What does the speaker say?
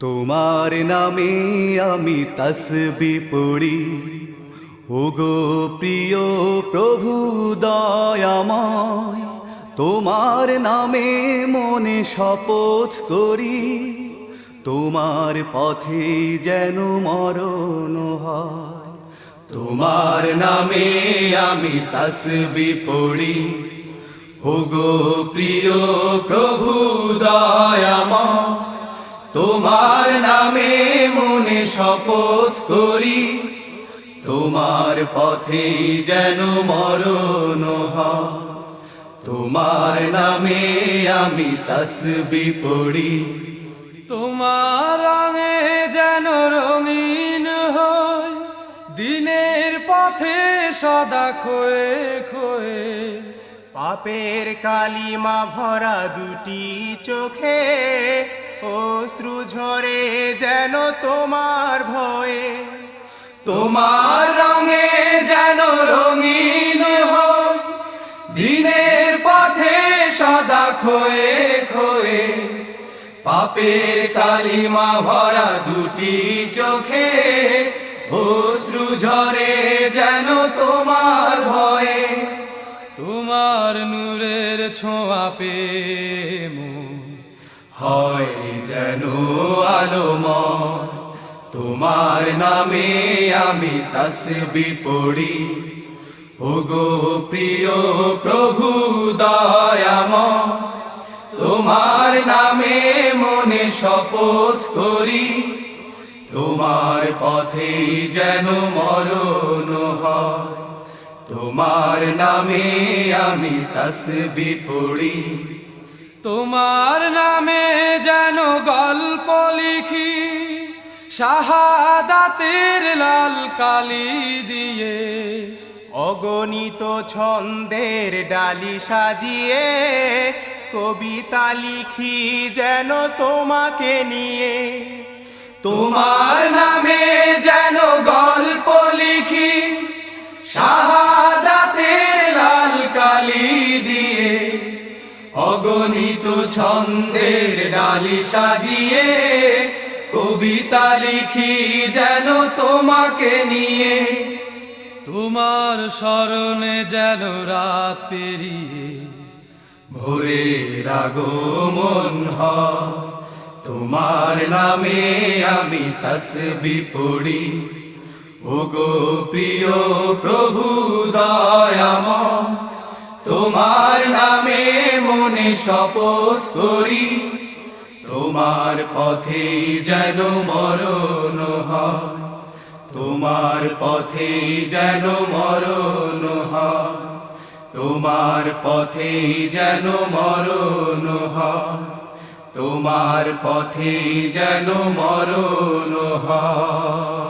তোমার নামে আমি তসবি পড়ি। ওগো প্রিয় প্রভু, দয়াময়, তোমার নামে মনে শপথ করি। তোমার পথে যেন মরণ হয়। তোমার নামে আমি তসবি পড়ি। ওগো প্রিয় প্রভু, দয়াময় তোমার নামে মনে শপথ করি। তোমার পথে যেন মরণ হয়। তোমার নামে আমি তসবি পড়ি। তোমার রঙে যেন রঙিন হয়। দিনের পথে সদা খোয়ে খোয়ে। পাপের কালিমা ভরা দুটি চোখে। অশ্রু ঝরে যেন তোমার ভয়ে, তোমার রঙে যেন রঙিন দিনের পথে সদা খোয়ে খোয়ে পাপের কালিমা ভরা দুটি চোখে, অশ্রু ঝরে যেন তোমার ভয়ে, তোমার নূরের ছোঁয়া পে হয়। যেন আলোময়। তোমার নামে আমি তসবি পড়ি। ওগো প্রিয় প্রভু দয়াময়, তোমার নামে মনে শপথ করি। তোমার পথে যেন মরণ হয়। তোমার নামে আমি তসবি পড়ি। তোমার নামে যেন গল্প লিখি শাহাদাতের লাল কালি দিয়ে। অগণিত ছন্দের ডালি সাজিয়ে কবিতা লিখি যেন তোমাকে নিয়ে। তোমার নামে যেন অগণিত ছন্দের ডালি সাজিয়ে, কবিতা লিখি যেন তোমাকে নিয়ে। তোমার স্মরণে যেন রাত পেরিয়ে, ভোরের আগমন হয়। তোমার নামে আমি তসবি পড়ি। ওগো প্রিয় প্রভু দয়াময়, তোমার মনে শপথ করি, তোমার পথে যেন মরণ হয়। তোমার পথে যেন মরণ হয়। তোমার পথে যেন মরণ হয়। তোমার পথে যেন মরণ হয়।